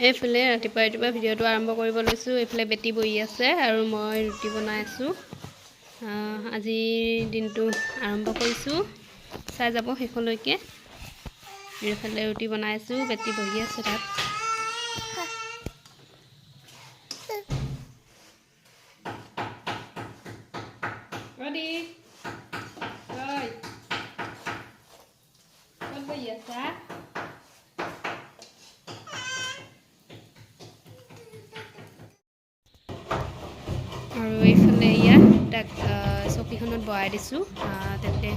এইফালে ৰাতিপুৱা ৰাতিপুৱা ভিডিঅ'টো আৰম্ভ কৰিব লৈছোঁ। এইফালে বেটি বহি আছে আৰু মই ৰুটি বনাই আছোঁ। আজিৰ দিনটো আৰম্ভ কৰিছোঁ। চাই যাব শেষলৈকে। এইফালে ৰুটি বনাই আছোঁ বেটি বহি আছে তাত. তাক চকীখনত বহাই দিছোঁ। তেন্তে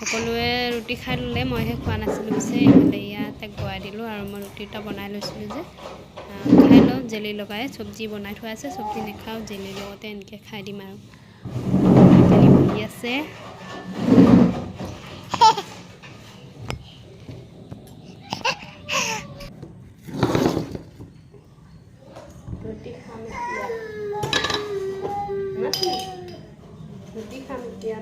সকলোৱে ৰুটি খাই ল'লে, মইহে খোৱা নাছিলোঁ পিছে, এইফালে এয়া তাক বহাই দিলোঁ আৰু মই ৰুটি এটা বনাই লৈছিলোঁ যে। খাই লওঁ, জেলি লগাই, চব্জি বনাই থোৱা আছে, চব্জি নাখাওঁ, জেলিৰ লগতে এনেকৈ খাই দিম আৰু। জেলি আছে। ৰুটি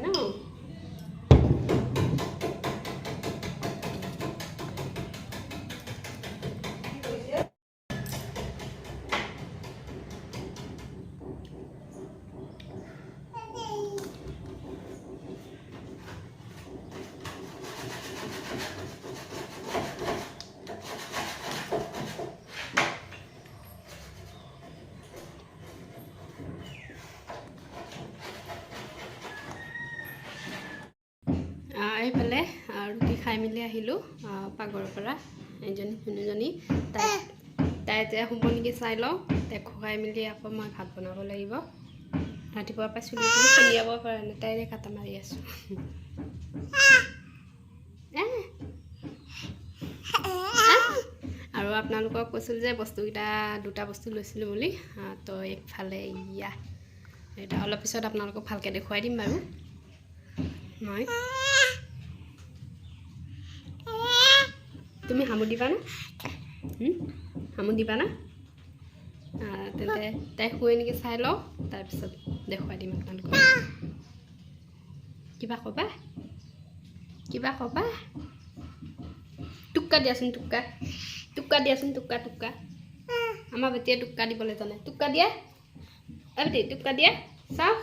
আহিলোঁ আহ, পাকঘৰৰ পৰা। এজনী যোনজনী তাই তাই এতিয়া শুব নেকি চাই লওঁ। তাইক খুৱাই মেলি আকৌ মই ভাত বনাব লাগিব। ৰাতিপুৱাৰ পৰা চুলিখিনি চলিয়াব পৰা নাই। তাইৰে কাটা মাৰি আছোঁ। আৰু আপোনালোকক কৈছিলোঁ যে বস্তুকেইটা দুটা বস্তু লৈছিলোঁ বুলি। তো এইফালে ইয়া এতিয়া অলপ পিছত আপোনালোকক ভালকৈ দেখুৱাই দিম বাৰু। মই। তুমি হামু? দিবানে হুম? দিবানে তেন্তে তাই শুৱে নেকি চাই লওঁ তাৰপিছত দেখুৱাই দিম আপোনালোকক। কিবা ক'বা? কিবা ক'বা? টুক্কা দিয়াচোন টুক্কা। টুক্কা দিয়াচোন টুক্কা টুক্কা। আমাৰ বেটিয়ে টুক্কা দিবলৈ জানে। টুক্কা দিয়া? বেটি টুক্কা দিয়া? চাওঁ।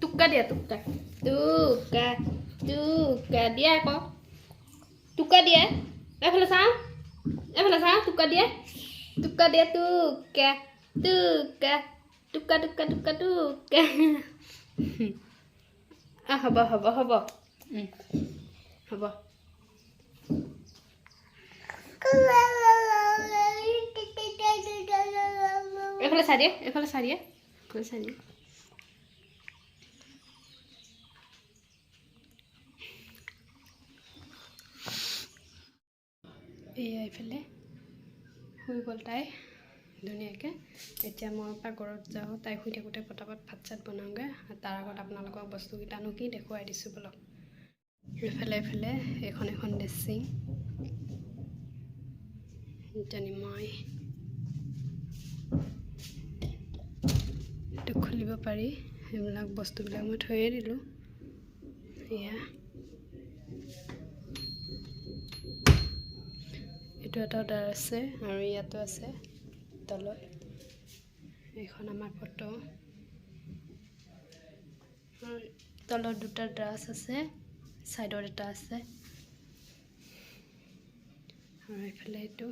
টুক্কা দিয়া টুক্কা। টুক্কা টুক্কা দিয়া আকৌ। টুক্কা দিয়া। এইফালে চাওঁ এইফালে চাওঁ টুক্কা দিয়া টুক্কা দিয়া টুক্কা টুক্কা টুক্কা টুক্কা টুক্কা টুক্কা আ হ'ব হ'ব হ'ব উম, হ'ব এইফালে চাই দিয়ে এইফালে চাই দিয়ে এইফালে চাই দিয়ে এয়া এইফালে। শুই গ'ল তাই ধুনীয়াকৈ। এতিয়া মই পাকঘৰত যাওঁ তাই শুই থাকোঁতে পটাপট ভাত চাত বনাওঁগৈ। তাৰ আগত আপোনালোকক বস্তুকেইটানো কি দেখুৱাই দিছোঁ বলক। এইফালে এইফালে এইখন এখন ড্ৰেছিং। জানি মই। এইটো খুলিব পাৰি। সেইবিলাক বস্তুবিলাক মই থৈয়ে দিলোঁ। এয়া। এইটো এটা অৰ্ডাৰ আছে আৰু ইয়াতো আছে তলত। এইখন আমাৰ ফটো। তলত দুটা ড্ৰাছ আছে ছাইডত এটা আছে। আৰু এইফালে এইটো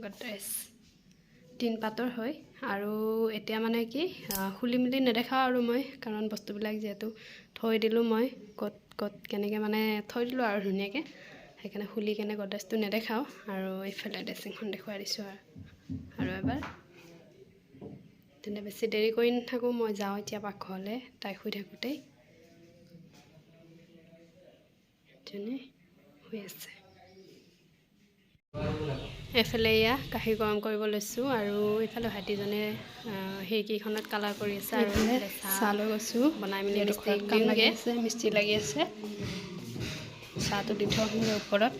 গডৰেজ। তিন পাতৰ হয়। আৰু এতিয়া মানে কি খুলি মেলি নেদেখাওঁ আৰু মই কাৰণ বস্তুবিলাক যিহেতু থৈ দিলোঁ মই ক'ত ক'ত কেনেকৈ মানে থৈ দিলোঁ আৰু ধুনীয়াকৈ। সেইকাৰণে খুলি কেনে গডৰেজটো নেদেখাওঁ আৰু এইফালে ড্ৰেছিংখন দেখুৱাই দিছোঁ আৰু। আৰু এবাৰ। তেন্তে বেছি দেৰি কৰি নাথাকোঁ মই যাওঁ এতিয়া পাকঘৰলৈ তাই শুই থাকোঁতেই। যেনে শুই আছে। এইফালে এয়া গাখীৰ গৰম কৰিব লৈছোঁ আৰু এইফালে ভাইটিজনে খিৰিকীখনত কালাৰ কৰি আছে আৰু চাহ লৈ গৈছোঁ। বনাই মেলি মিস্ত্ৰীক কাম লাগি আছে মিস্ত্ৰী লাগি আছে। চাহটো দি থওঁ ওপৰত।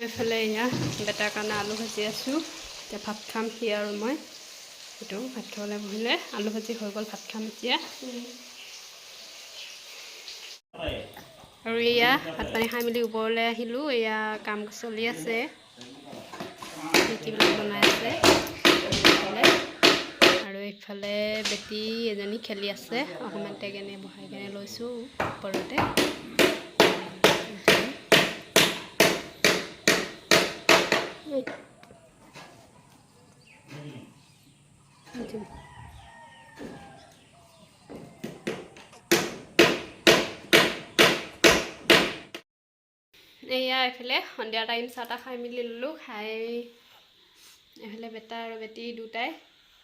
এইফালে এয়া বেটাৰ কাৰণে আলু ভাজি আছোঁ। এতিয়া ভাত খাম সি আৰু মই। সেইটো ভাত খাবলৈ বহিলে। আলু ভাজি হৈ গ'ল ভাত খাম এতিয়া। আৰু এয়া ভাত পানী খাই মেলি ওপৰলৈ আহিলোঁ। এয়া কাম চলি আছে। বেটীবিলাক বনাই আছে। আৰু এইফালে বেটী এজনী খেলি আছে। অকণমান টেকেনে বহাই কেনে লৈছোঁ ওপৰতে। এয়া এইফালে সন্ধিয়া টাইম চাহ তাহ খাই মেলি ল'লোঁ খাই এইফালে বেটা আৰু বেটি দুটাই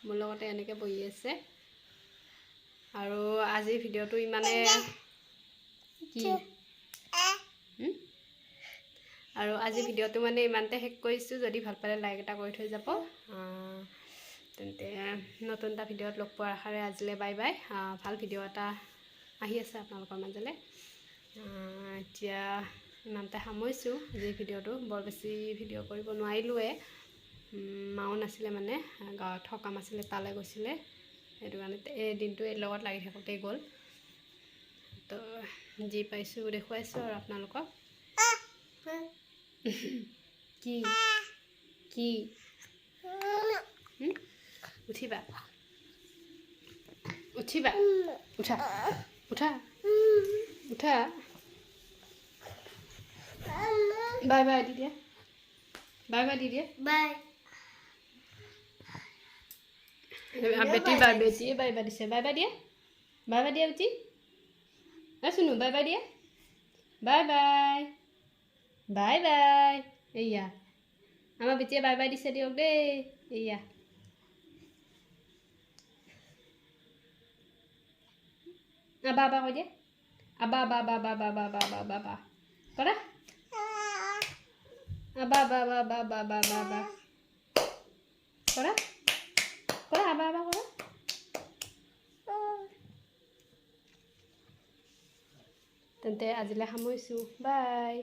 মোৰ লগতে এনেকৈ বহি আছে। আৰু আজিৰ ভিডিঅ'টো ইমানে কি? আৰু আজিৰ ভিডিঅ'টো মানে ইমানতে শেষ কৰিছোঁ যদি ভাল পালে লাইক এটা কৰি থৈ যাব। তেন্তে নতুন এটা ভিডিঅ'ত লগ পোৱাৰ আশাৰে আজিলৈ বাই বাই। ভাল ভিডিঅ' এটা আহি আছে আপোনালোকৰ মাজলৈ। এতিয়া ইমানতে সামৰিছোঁ আজিৰ ভিডিঅ'টো বৰ বেছি ভিডিঅ' কৰিব নোৱাৰিলোৱে। মাও নাছিলে মানে গাঁৱত সকাম আছিলে তালৈ গৈছিলে। সেইটো কাৰণে এই দিনটো এই লগত লাগি থাকোঁতেই গ'ল। তো যি পাইছোঁ দেখুৱাইছোঁ আৰু আপোনালোকক। কি? কি? উঠিবা। উঠিবা। উঠা। উঠা। উঠা। বাই বাই দি দিয়া বাই বাই। দি দিয়া বাই বেটি বাই বেটি বাই বাই দিছে। বাই বাই দিয়া বাই বাই দিয়া এ শুনু বাই বাই দিয়া বাই বাই। বাই বাই এইয়া আমাৰ বেটিয়ে বাই বাই দিছে দিয়ক দেই এইয়া আবা আবা কৈ দিয়া আবা আবা আবা আবা আবা আবা আবা আবা আবা কৰা আবা আবা আবা আবা আবা আবা আবা আবা কৰা কৰা আবা আবা কৰা তেন্তে আজিলৈ সামৰিছোঁ বাই